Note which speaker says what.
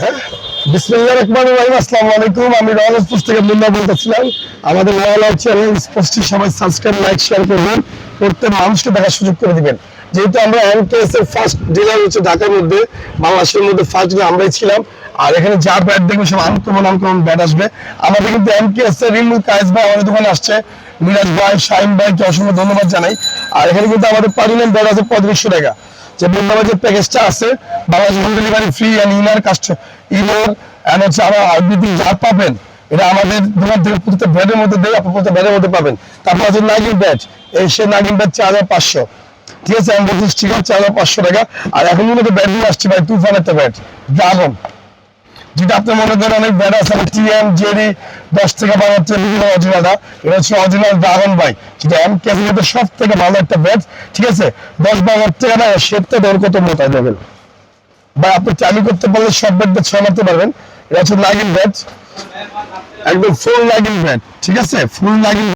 Speaker 1: হ্যাঁ? আমাদের বাংলাদেশের মধ্যে ফার্স্ট আমরাই ছিলাম। আর এখানে যা ব্যাট দেখবে সব আনকমন আনকমন ব্যাট আসবে। আমাদের কিন্তু ভাই দোকানে আসছে। মিরাজ ভাই, শাহিন ভাইকে অসংখ্য ধন্যবাদ জানাই। আর এখানে কিন্তু আমাদের পারিনাম ব্যাট আছে পঁয়ত্রিশশো টাকা। যে বৃন্দাবন যে প্যাকেজটা আছে, Bangladesh home delivery free and inner কাস্ট ইনার অ্যান্ড হচ্ছে আবার আরবিটি যা পাবেন। এটা আমাদের দোকান থেকে প্রত্যেকটা ব্যাটের মধ্যে দেয় আপনি প্রত্যেকটা ব্যাটের মধ্যে পাবেন। তারপর আছে নাগিন ব্যাট এই সে নাগিন ব্যাট চার হাজার পাঁচশো। ঠিক আছে আমি বলছি স্টিকার চার হাজার পাঁচশো টাকা। আর এখন কিন্তু ব্যাডগুলো আসছে ভাই তুফান একটা ব্যাট ড্রাগন যেটা আপনার মনে করেন অনেক ব্যাট আছে টিএম জেরি দশ থেকে বারো অরিজিনালটা। এটা হচ্ছে অরিজিনাল ড্রাগন বাই যেটা এম ক্যাসের সব থেকে ভালো একটা ব্যাট ঠিক আছে? দশ বারো হাজার টাকা না শেপটা ধর কত মোটা দেবেন বা আপনি চালু করতে পারলে সব ব্যাট দিয়ে ছয় পারবেন। এটা হচ্ছে লাগিন ব্যাট একদম ফুল লাগিন ব্যাট ঠিক আছে? ফুল লাগিন